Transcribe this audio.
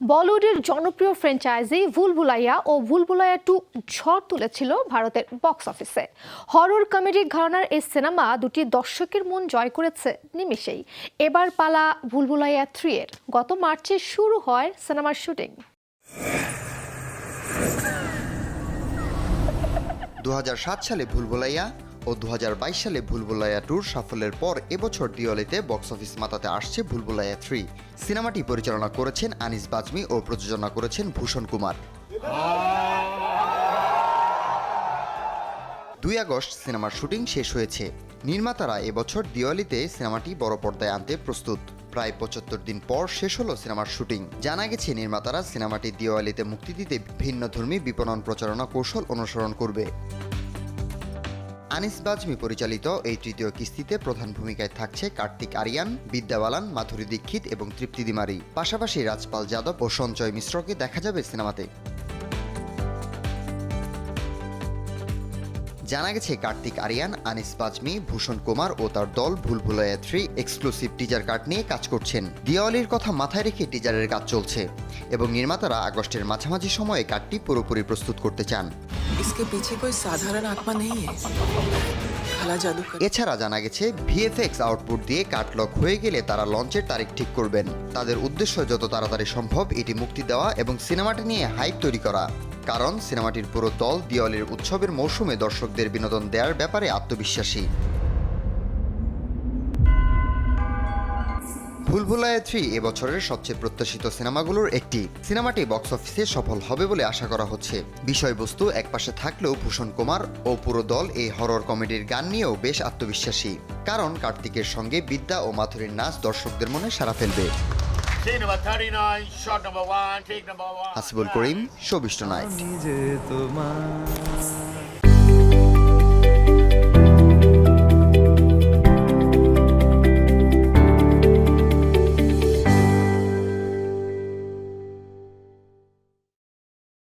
বলিউডের জনপ্রিয় ফ্র্যাঞ্চাইজি ভুলভুলাইয়া ও ভুলভুলাইয়া টু ঝড় তুলেছিল ভারতের বক্স অফিসে হরর কমেডি ঘরানার এই সিনেমা দুটি দর্শকের মন জয় করেছে নিমেষেই। এবার পালা ভুলভুলাইয়া থ্রি এর। গত মার্চে শুরু হয় সিনেমার শুটিং দু হাজার সাত সালে ভুলভুলাইয়া ও দু হাজার বাইশ সালে ভুলভুলাইয়া টুর সাফল্যের পর এবছর দিওয়ালিতে বক্স অফিস মাতাতে আসছে ভুলভুলাইয়া থ্রি। সিনেমাটি পরিচালনা করেছেন আনিস বাজমি ও প্রযোজনা করেছেন ভূষণ কুমার। দুই আগস্ট সিনেমার শুটিং শেষ হয়েছে। নির্মাতারা এবছর দিওয়ালিতে সিনেমাটি বড় পর্দায় আনতে প্রস্তুত। প্রায় পঁচাত্তর দিন পর শেষ হলো সিনেমার শুটিং। জানা গেছে, নির্মাতারা সিনেমাটি দিওয়ালিতে মুক্তি দিতে ভিন্নধর্মী বিপণন প্রচারণা কৌশল অনুসরণ করবে। আনিস বাজমি পরিচালিত এই তৃতীয় কিস্তিতে প্রধান ভূমিকায় থাকছে কার্তিক আরিয়ান বিদ্যা বালান মাধুরী দীক্ষিত এবং তৃপ্তি দিমারি। পাশাপাশি রাজপাল যাদব ও সঞ্জয় মিশ্রকে দেখা যাবে সিনেমাতে। জানা গেছে কার্তিক আরিয়ান, আনিস বাজমি, ভূষণ কুমার ও তার দল Bhool Bhulaiyaa three exclusive teaser card নিয়ে কাজ করছেন। দিওয়ালির কথা মাথায় রেখে টিজারের কাজ চলছে এবং নির্মাতারা আগস্টের মাঝামাঝি সময়ে কার্ডটি পুরোপুরি প্রস্তুত করতে চান। इसके पीछे कोई साधारण आत्मा नहीं है खाला जादू कर এছাড়া জানা গেছে ভিএফএক্স আউটপুট দিয়ে কাটলক হয়ে গেলে তারা লঞ্চের তারিখ ঠিক করবেন তাদের উদ্দেশ্য যত তাড়াতাড়ি সম্ভব এটি মুক্তি দেওয়া এবং সিনেমাটি নিয়ে হাইপ তৈরি করা কারণ সিনেমাটির পুরো দল দিওয়ালির উৎসবের মৌসুমে দর্শকদের বিনোদন দেওয়ার ব্যাপারে আত্মবিশ্বাসী ভুলভুলায়া থ্রি এবছরের সবচেয়ে প্রত্যাশিত সিনেমাগুলোর একটি। সিনেমাটি বক্স অফিসে সফল হবে বলে আশা করা হচ্ছে। বিষয়বস্তু একপাশে থাকলেও ভূষণ কুমার ও পুরো দল এই হরর কমেডির গান নিয়েও বেশ আত্মবিশ্বাসী। কারণ কার্তিকের সঙ্গে বিদ্যা ও মাথুরীর নাচ দর্শকদের মনে সাড়া ফেলবে। Scene number 39, shot number one, take number one. Hasibul Karim শোবিষ্ট night